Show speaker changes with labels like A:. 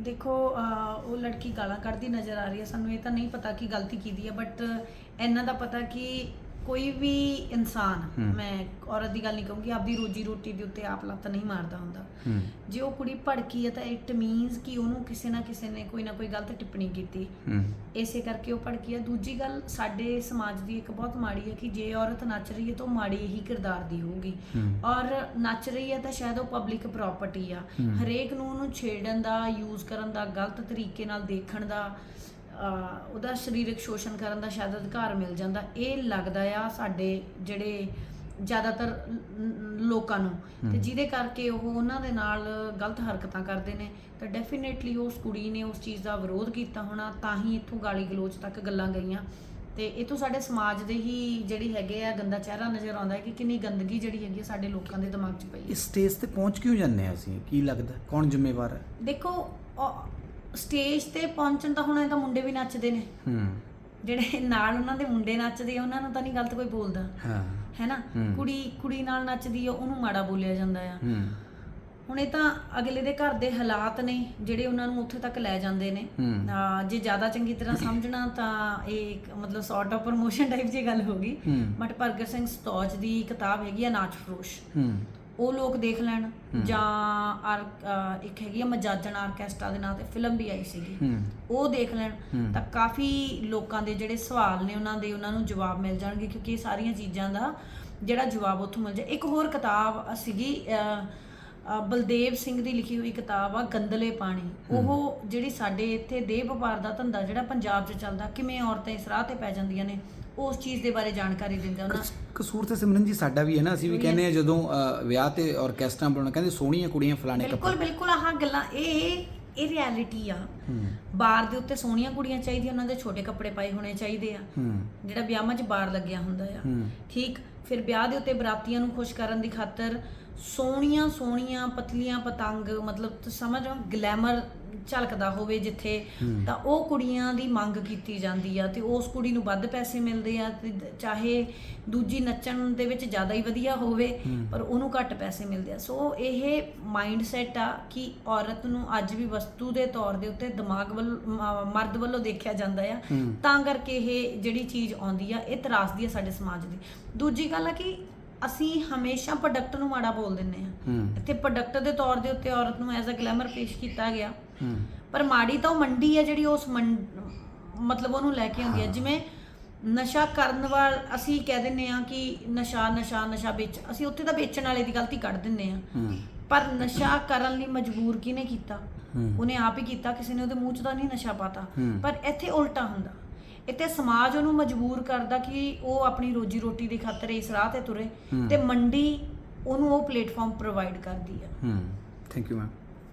A: ਦੇਖੋ ਉਹ ਲੜਕੀ ਗਾਲਾਂ ਕੱਢਦੀ ਨਜ਼ਰ ਆ ਰਹੀ ਹੈ। ਸਾਨੂੰ ਇਹ ਤਾਂ ਨਹੀਂ ਪਤਾ ਕਿ ਗਲਤੀ ਕੀਤੀ ਹੈ ਬਟ ਇਹਨਾਂ ਦਾ ਪਤਾ ਕਿ ਕੋਈ ਵੀ ਇਨਸਾਨ। ਮੈਂ ਔਰਤ ਦੀ ਗੱਲ ਨਹੀਂ ਕਹੂੰਗੀ ਆਪਦੀ ਰੋਜੀ ਰੋਟੀ ਦੇ ਉੱਤੇ ਆਪ ਲੱਤ ਨਹੀਂ ਮਾਰਦਾ ਹੁੰਦਾ। ਜੇ ਉਹ ਕੁੜੀ ਭੜਕੀ ਹੈ ਤਾਂ ਇਟ ਮੀਨਸ ਕਿ ਉਹਨੂੰ ਕਿਸੇ ਨਾ ਕਿਸੇ ਨੇ ਕੋਈ ਨਾ ਕੋਈ ਗਲਤ ਟਿੱਪਣੀ ਕੀਤੀ। ਇਸੇ ਕਰਕੇ ਉਹ ਭੜਕੀ ਹੈ। ਦੂਜੀ ਗੱਲ ਸਾਡੇ ਸਮਾਜ ਦੀ ਇੱਕ ਬਹੁਤ ਮਾੜੀ ਹੈ ਕਿ ਜੇ ਔਰਤ ਨੱਚ ਰਹੀ ਹੈ ਤਾਂ ਮਾੜੀ ਹੀ ਕਿਰਦਾਰ ਦੀ ਹੋਊਗੀ। ਔਰ ਨੱਚ ਰਹੀ ਹੈ ਤਾਂ ਸ਼ਾਇਦ ਉਹ ਪਬਲਿਕ ਪ੍ਰਾਪਰਟੀ ਆ। ਹਰੇਕ ਨੂੰ ਉਹਨੂੰ ਛੇੜਨ ਦਾ ਯੂਜ਼ ਕਰਨ ਦਾ ਗਲਤ ਤਰੀਕੇ ਨਾਲ ਦੇਖਣ ਦਾ ਉਹਦਾ ਸਰੀਰਕ ਸ਼ੋਸ਼ਣ ਕਰਨ ਦਾ ਸ਼ਾਇਦ ਅਧਿਕਾਰ ਮਿਲ ਜਾਂਦਾ। ਇਹ ਲੱਗਦਾ ਆ ਸਾਡੇ ਜਿਹੜੇ ਜ਼ਿਆਦਾਤਰ ਲੋਕਾਂ ਨੂੰ। ਤੇ। ਜਿਹਦੇ ਕਰਕੇ ਉਹ ਉਹਨਾਂ ਦੇ ਨਾਲ ਗਲਤ ਹਰਕਤਾਂ ਕਰਦੇ ਨੇ। ਤਾਂ ਡੈਫੀਨੇਟਲੀ ਉਸ ਕੁੜੀ ਨੇ ਉਸ ਚੀਜ਼ ਦਾ ਵਿਰੋਧ ਕੀਤਾ ਹੋਣਾ ਤਾਂ ਹੀ ਇੱਥੋਂ ਗਾਲੀ ਗਲੋਚ ਤੱਕ ਗੱਲਾਂ ਗਈਆਂ। ਤੇ ਇਹ ਤੋਂ ਸਾਡੇ ਸਮਾਜ ਦੇ ਹੀ ਜਿਹੜੀ ਹੈਗੇ ਆ ਗੰਦਾ ਚਿਹਰਾ ਨਜ਼ਰ ਆਉਂਦਾ ਹੈ ਕਿ ਕਿੰਨੀ ਗੰਦਗੀ ਜਿਹੜੀ ਹੈਗੀ ਆ ਸਾਡੇ ਲੋਕਾਂ ਦੇ ਦਿਮਾਗ 'ਚ ਪਈ ਹੈ।
B: ਇਸ ਸਟੇਜ ਤੇ ਪਹੁੰਚ ਕਿਉਂ ਜਾਂਦੇ ਆ ਅਸੀਂ? ਕੀ ਲੱਗਦਾ? ਕੌਣ ਜ਼ਿੰਮੇਵਾਰ ਹੈ?
A: ਦੇਖੋ ਸਟੇਜ ਤੇ ਪਹੁੰਚਣ ਤਾਂ ਹੁਣ ਇਹ ਤਾਂ ਮੁੰਡੇ ਵੀ ਨੱਚਦੇ ਨੇ।
B: ਹੂੰ।
A: ਜਿਹੜੇ ਨਾਲ ਉਹਨਾਂ ਦੇ ਮੁੰਡੇ ਨੱਚਦੇ ਆ ਉਹਨਾਂ ਨੂੰ ਤਾਂ ਨਹੀਂ ਗਲਤ ਕੋਈ ਬੋਲਦਾ।
B: ਹਾਂ।
A: ਹੈਨਾ। ਕੁੜੀ ਕੁੜੀ ਨਾਲ ਨੱਚਦੀ ਆ ਉਹਨੂੰ ਮਾੜਾ ਬੋਲਿਆ ਜਾਂਦਾ ਆ।
B: ਹੂੰ।
A: ਹੁਣ ਇਹ ਤਾਂ ਅਗਲੇ ਦੇ ਘਰ ਦੇ ਹਾਲਾਤ ਨੇ ਜਿਹੜੇ ਉਹਨਾਂ ਨੂੰ ਉੱਥੇ ਤੱਕ ਲੈ ਜਾਂਦੇ ਨੇ। ਜੇ ਜ਼ਿਆਦਾ ਚੰਗੀ ਤਰ੍ਹਾਂ ਸਮਝਣਾ ਤਾਂ ਇਹ ਮਤਲਬ ਸੌਰਟ ਆਫ ਪ੍ਰੋਮੋਸ਼ਨ ਟਾਈਪ ਦੀ ਗੱਲ ਹੋ ਗਈ। ਬਟ ਪ੍ਰਗਟ ਸਿੰਘ ਸਤੌਜ ਦੀ ਕਿਤਾਬ ਹੈਗੀ ਆ ਨਾਚ ਫਰੋਸ਼।
B: ਹੂੰ।
A: ਉਹ ਲੋਕ ਦੇਖ ਲੈਣ। ਜਾਂ ਆਰ ਅ, ਇੱਕ ਹੈਗੀ ਆ ਮਜਾਜਣ ਆਰਕੈਸਟਰਾ ਦੇ ਨਾਂ ਤੇ ਫਿਲਮ ਵੀ ਆਈ ਸੀਗੀ। ਉਹ ਦੇਖ ਲੈਣ। ਤਾਂ ਕਾਫੀ ਲੋਕਾਂ ਦੇ ਜਿਹੜੇ ਸਵਾਲ ਨੇ ਉਹਨਾਂ ਦੇ ਉਹਨਾਂ ਨੂੰ ਜਵਾਬ ਮਿਲ ਜਾਣਗੇ ਕਿਉਂਕਿ ਇਹ ਸਾਰੀਆਂ ਚੀਜ਼ਾਂ ਦਾ ਜਿਹੜਾ ਜਵਾਬ ਉੱਥੋਂ ਮਿਲ ਜਾ ਇੱਕ ਹੋਰ ਕਿਤਾਬ ਸੀਗੀ ਅ, ਅ, ਬਲਦੇਵ ਸਿੰਘ ਦੀ ਲਿਖੀ ਹੋਈ ਕਿਤਾਬ ਆ ਗੰਦਲੇ ਪਾਣੀ। ਉਹ ਜਿਹੜੀ ਸਾਡੇ ਇੱਥੇ ਦੇਹ ਵਪਾਰ ਦਾ ਧੰਦਾ ਜਿਹੜਾ ਪੰਜਾਬ 'ਚ ਚੱਲਦਾ ਕਿਵੇਂ ਔਰਤਾਂ ਇਸ ਰਾਹ ਤੇ ਪੈ ਜਾਂਦੀਆਂ ਨੇ ਉਸ ਚੀਜ਼ ਦੇ ਬਾਰੇ ਜਾਣਕਾਰੀ ਦਿੰਦੇ ਉਹਨਾਂ
B: ਕਸ- ਕਸੂਰ ਤੇ ਸਿਮਰਨ ਜੀ ਸਾਡਾ ਵੀ ਹੈ ਨਾ ਅਸੀਂ ਵੀ ਕਹਿੰਦੇ ਆ ਜਦੋਂ ਵਿਆਹ ਤੇ ਆਰਕੈਸਟਰਾ ਬਣਾਉਣਾ ਕਹਿੰਦੇ ਸੋਹਣੀਆਂ ਕੁੜੀਆਂ ਫਲਾਣੇ
A: ਬਿਲਕੁਲ
B: ਕੱਪੜੇ।
A: ਬਿਲਕੁਲ ਆਹ ਗੱਲਾਂ ਇਹ ਇਹ ਰਿਐਲਿਟੀ ਆ। ਬਾਰ ਦੇ ਉੱਤੇ ਸੋਹਣੀਆਂ ਕੁੜੀਆਂ ਚਾਹੀਦੀਆਂ ਉਹਨਾਂ ਦੇ ਛੋਟੇ ਕੱਪੜੇ ਪਾਏ ਹੋਣੇ ਚਾਹੀਦੇ ਆ। ਜਿਹੜਾ ਵਿਆਹਾਂ 'ਚ ਬਾਰ ਲੱਗਿਆ ਹੁੰਦਾ ਆ। ਠੀਕ ਫਿਰ ਵਿਆਹ ਦੇ ਉੱਤੇ ਬਰਾਤੀਆਂ ਨੂੰ ਖੁਸ਼ ਕਰਨ ਦੀ ਖਾਤਰ ਸੋਹਣੀਆਂ ਸੋਹਣੀਆਂ ਪਤਲੀਆਂ ਪਤੰਗ ਮਤਲਬ ਤੁਸੀਂ ਸਮਝ ਗਲੈਮਰ ਝਲਕਦਾ ਹੋਵੇ ਜਿੱਥੇ। ਤਾਂ ਉਹ ਕੁੜੀਆਂ ਦੀ ਮੰਗ ਕੀਤੀ ਜਾਂਦੀ ਆ ਤੇ ਉਸ ਕੁੜੀ ਨੂੰ ਵੱਧ ਪੈਸੇ ਮਿਲਦੇ ਆ ਤੇ ਚਾਹੇ ਦੂਜੀ ਨੱਚਣ ਦੇ ਵਿੱਚ ਜ਼ਿਆਦਾ ਹੀ ਵਧੀਆ ਹੋਵੇ। ਪਰ ਉਹਨੂੰ ਘੱਟ ਪੈਸੇ ਮਿਲਦੇ ਆ ਸੋ ਇਹ ਮਾਈਂਡਸੈਟ ਆ ਕਿ ਔਰਤ ਨੂੰ ਅੱਜ ਵੀ ਵਸਤੂ ਦੇ ਤੌਰ ਦੇ ਉੱਤੇ ਦਿਮਾਗ ਵੱਲ ਮਰਦ ਵੱਲੋਂ ਦੇਖਿਆ ਜਾਂਦਾ ਆ। ਤਾਂ ਕਰਕੇ ਇਹ ਜਿਹੜੀ ਚੀਜ਼ ਆਉਂਦੀ ਆ ਇਹ ਤਰਾਸਦੀ ਆ ਸਾਡੇ ਸਮਾਜ ਦੀ ਦੂਜੀ ਗੱਲ ਆ ਕਿ ਅਸੀਂ ਹਮੇਸ਼ਾ ਪ੍ਰੋਡਕਟ ਨੂੰ ਮਾੜਾ ਬੋਲ ਦਿੰਨੇ ਆ ਇੱਥੇ ਪ੍ਰੋਡਕਟ ਦੇ ਤੌਰ ਦੇ ਉੱਤੇ ਔਰਤ ਨੂੰ ਐਜ਼ ਅ ਗਲੈਮਰ ਪੇਸ਼ ਕੀਤਾ ਗਿਆ। ਪਰ ਮਾੜੀ ਤਾਂ ਉਹ ਮੰਡੀ ਹੈ ਜਿਹੜੀ ਉਸ ਮਤਲਬ ਉਹਨੂੰ ਲੈ ਕੇ ਆਉਂਦੀ ਹੈ। ਜਿਵੇਂ ਨਸ਼ਾ ਕਰਨ ਵਾਲ ਅਸੀਂ ਕਹਿ ਦਿੰਨੇ ਆ ਕਿ ਨਸ਼ਾ ਨਸ਼ਾ ਨਸ਼ਾ ਵੇਚ ਅਸੀਂ ਉੱਥੇ ਤਾਂ ਵੇਚਣ ਵਾਲੇ ਦੀ ਗਲਤੀ ਕੱਢ ਦਿੰਨੇ ਆ ਪਰ ਨਸ਼ਾ ਕਰਨ ਲਈ ਮਜਬੂਰ ਕਿਹਨੇ ਕੀਤਾ। ਉਹਨੇ ਆਪ ਹੀ ਕੀਤਾ ਕਿਸੇ ਨੇ ਉਹਦੇ ਮੂੰਹ 'ਚ ਤਾਂ ਨਹੀਂ ਨਸ਼ਾ ਪਾਤਾ। ਪਰ ਇੱਥੇ ਉਲਟਾ ਹੁੰਦਾ। ਇੱਥੇ ਸਮਾਜ ਉਹਨੂੰ ਮਜਬੂਰ ਕਰਦਾ ਕਿ ਉਹ ਆਪਣੀ ਰੋਜੀ ਰੋਟੀ ਦੀ ਖਾਤਰ ਇਸ ਰਾਹ ਤੇ ਤੁਰੇ। ਤੇ ਮੰਡੀ ਉਹਨੂੰ ਉਹ ਪਲੇਟਫਾਰਮ ਪ੍ਰੋਵਾਈਡ ਕਰਦੀ ਆ।
B: ਹੂੰ। Thank you ma'am